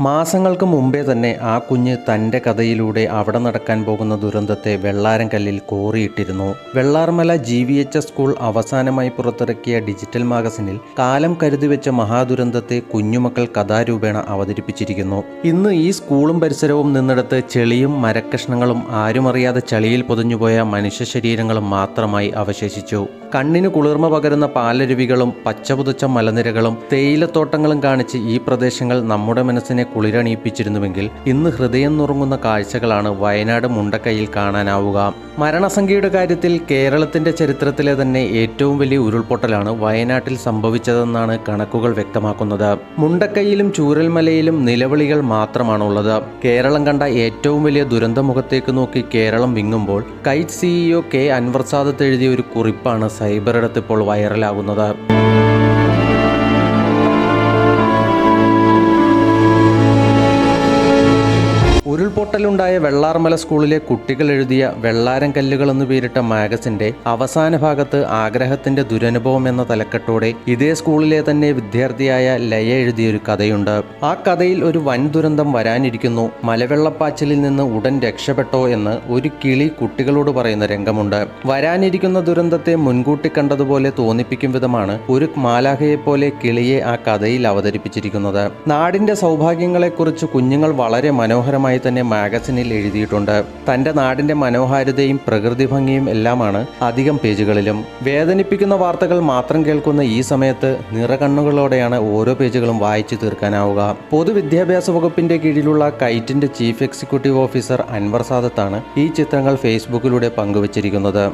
മാസങ്ങൾക്ക് മുമ്പേ തന്നെ ആ കുഞ്ഞ് തന്റെ കഥയിലൂടെ അവിടെ നടക്കാൻ പോകുന്ന ദുരന്തത്തെ വെള്ളാരം കല്ലിൽ കോറിയിട്ടിരുന്നു. Vellarmala G V H S school അവസാനമായി പുറത്തിറക്കിയ ഡിജിറ്റൽ മാഗസിനിൽ കാലം കരുതി വെച്ച മഹാദുരന്തത്തെ കുഞ്ഞുമക്കൾ കഥാരൂപേണ അവതരിപ്പിച്ചിരിക്കുന്നു. ഇന്ന് ഈ സ്കൂളും പരിസരവും നിന്നിടത്ത് ചെളിയും മരക്കഷ്ണങ്ങളും ആരുമറിയാതെ ചളിയിൽ പൊതിഞ്ഞുപോയ മനുഷ്യ ശരീരങ്ങളും മാത്രമായി അവശേഷിച്ചു. കണ്ണിന് കുളിർമ പകരുന്ന പാലരുവികളും പച്ചപുതച്ച മലനിരകളും തേയിലത്തോട്ടങ്ങളും കാണിച്ച് ഈ പ്രദേശങ്ങൾ നമ്മുടെ മനസ്സിനെ കുളിരണിയിപ്പിച്ചിരുന്നുവെങ്കിൽ ഇന്ന് ഹൃദയം നുറുങ്ങുന്ന കാഴ്ചകളാണ് വയനാട് മുണ്ടക്കൈയിൽ കാണാനാവുക. മരണസംഖ്യയുടെ കാര്യത്തിൽ കേരളത്തിന്റെ ചരിത്രത്തിലെ തന്നെ ഏറ്റവും വലിയ ഉരുൾപൊട്ടലാണ് വയനാട്ടിൽ സംഭവിച്ചതെന്നാണ് കണക്കുകൾ വ്യക്തമാക്കുന്നത്. മുണ്ടക്കൈയിലും ചൂരൽമലയിലും നിലവിളികൾ മാത്രമാണുള്ളത്. കേരളം കണ്ട ഏറ്റവും വലിയ ദുരന്തമുഖത്തേക്ക് നോക്കി കേരളം വിങ്ങുമ്പോൾ കൈറ്റ് സിഇഒ കെ അൻവർ എഴുതിയ ഒരു കുറിപ്പാണ് സൈബറിടത്ത് ഇപ്പോൾ വൈറലാകുന്നത് ഉരുൾപൊട്ടലുണ്ടായ വെള്ളാർമല സ്കൂളിലെ കുട്ടികൾ എഴുതിയ വെള്ളാരം കല്ലുകൾ എന്ന് പേരിട്ട മാഗസിന്റെ അവസാന ഭാഗത്ത് ആഗ്രഹത്തിന്റെ ദുരനുഭവം എന്ന തലക്കെട്ടോടെ ഇതേ സ്കൂളിലെ തന്നെ വിദ്യാർത്ഥിയായ ലയ എഴുതിയൊരു കഥയുണ്ട്. ആ കഥയിൽ ഒരു വൻ ദുരന്തം വരാനിരിക്കുന്നു. മലവെള്ളപ്പാച്ചിലിൽ നിന്ന് ഉടൻ രക്ഷപ്പെട്ടോ എന്ന് ഒരു കിളി കുട്ടികളോട് പറയുന്ന രംഗമുണ്ട്. വരാനിരിക്കുന്ന ദുരന്തത്തെ മുൻകൂട്ടി കണ്ടതുപോലെ തോന്നിപ്പിക്കും വിധമാണ് ഒരു മാലാഖയെപ്പോലെ കിളിയെ ആ കഥയിൽ അവതരിപ്പിച്ചിരിക്കുന്നത്. നാടിന്റെ സൗഭാഗ്യങ്ങളെക്കുറിച്ച് കുഞ്ഞുങ്ങൾ വളരെ മനോഹരമായി തന്നെ മാഗസിനിൽ എഴുതിയിട്ടുണ്ട്. തന്റെ നാടിന്റെ മനോഹാരിതയും പ്രകൃതി ഭംഗിയും എല്ലാമാണ് അധികം പേജുകളിലും. വേദനിപ്പിക്കുന്ന വാർത്തകൾ മാത്രം കേൾക്കുന്ന ഈ സമയത്ത് നിറകണ്ണുകളോടെയാണ് ഓരോ പേജുകളും വായിച്ചു തീർക്കാനാവുക. പൊതുവിദ്യാഭ്യാസ വകുപ്പിന്റെ കീഴിലുള്ള കൈറ്റിന്റെ ചീഫ് എക്സിക്യൂട്ടീവ് ഓഫീസർ അൻവർ സാദത്താണ് ഈ ചിത്രങ്ങൾ ഫേസ്ബുക്കിലൂടെ പങ്കുവച്ചിരിക്കുന്നത്.